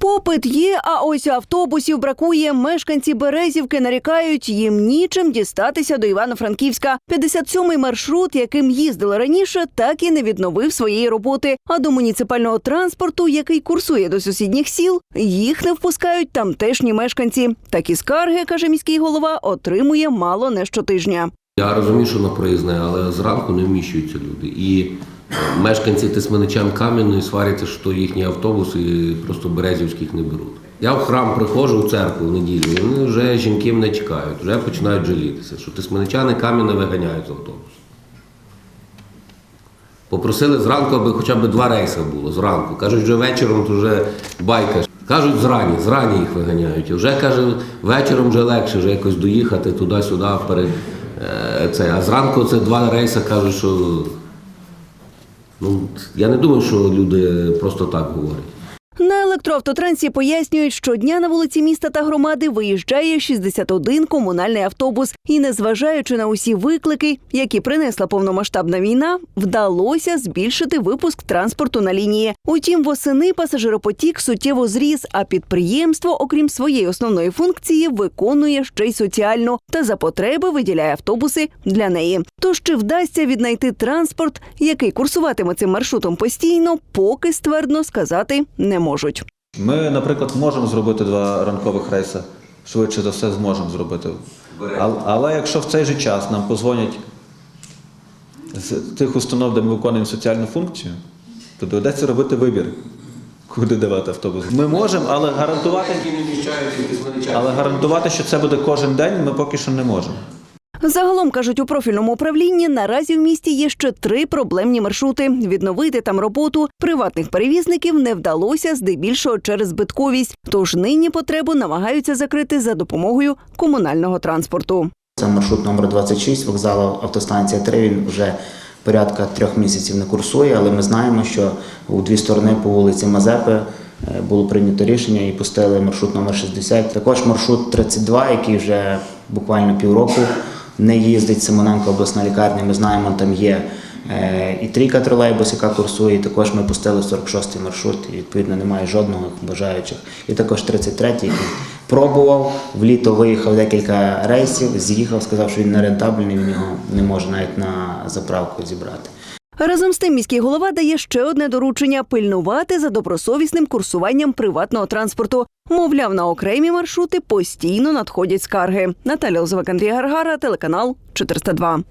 Попит є, а ось автобусів бракує. Мешканці Березівки нарікають, їм нічим дістатися до Івано-Франківська. 57-й маршрут, яким їздили раніше, так і не відновив своєї роботи. А до муніципального транспорту, який курсує до сусідніх сіл, їх не впускають тамтешні мешканці. Такі скарги, каже міський голова, отримує мало не щотижня. Я розумію, що на проїзне, але зранку не вміщуються люди. І е, мешканці Тисменичан Кам'яної сваряться, що їхні автобуси просто березівських не беруть. Я в храм приходжу в церкву в неділю, і вони вже жінки мене чекають, вже починають жалітися, що тисменичани Кам'яне виганяють з автобусу. Попросили зранку, аби хоча б два рейси було зранку. Кажуть, вже вечором то вже байка. Кажуть, зрані, зрані їх виганяють. І вже каже, вечором вже легше вже якось доїхати туди-сюди перед це. А зранку це два рейси кажуть, що ну я не думаю, що люди просто так говорять. На електроавтотрансі пояснюють, що дня на вулиці міста та громади виїжджає 61 комунальний автобус. І незважаючи на усі виклики, які принесла повномасштабна війна, вдалося збільшити випуск транспорту на лінії. Утім, восени пасажиропотік суттєво зріс, а підприємство, окрім своєї основної функції, виконує ще й соціальну та за потреби виділяє автобуси для неї. Тож чи вдасться віднайти транспорт, який курсуватиме цим маршрутом постійно, поки ствердно сказати не можуть. Ми, наприклад, можемо зробити два ранкових рейси. Швидше за все зможемо зробити. Але, але якщо в цей же час нам позвонять з тих установ, де ми виконуємо соціальну функцію, то доведеться робити вибір, куди давати автобус. Ми можемо, але гарантувати, але гарантувати, що це буде кожен день, ми поки що не можемо. Загалом кажуть у профільному управлінні, наразі в місті є ще три проблемні маршрути. Відновити там роботу приватних перевізників не вдалося здебільшого через збитковість. Тож нині потребу намагаються закрити за допомогою комунального транспорту. Це маршрут номер 26 вокзалу автостанція 3. Він вже порядка трьох місяців не курсує, але ми знаємо, що у дві сторони по вулиці Мазепи е, було прийнято рішення і пустили маршрут номер 60. Також маршрут 32, який вже буквально півроку не їздить Симоненко обласна лікарня. Ми знаємо, там є е, і трійка тролейбус, яка курсує. І також ми пустили 46-й маршрут, і відповідно немає жодного бажаючих. І також 33-й, який пробував в літо виїхав декілька рейсів, з'їхав, сказав, що він не рентабельний, він його не може навіть на заправку зібрати. Разом з тим міський голова дає ще одне доручення пильнувати за добросовісним курсуванням приватного транспорту. Мовляв, на окремі маршрути постійно надходять скарги. Наталя Лозовик, Андрій Гаргара, телеканал 402.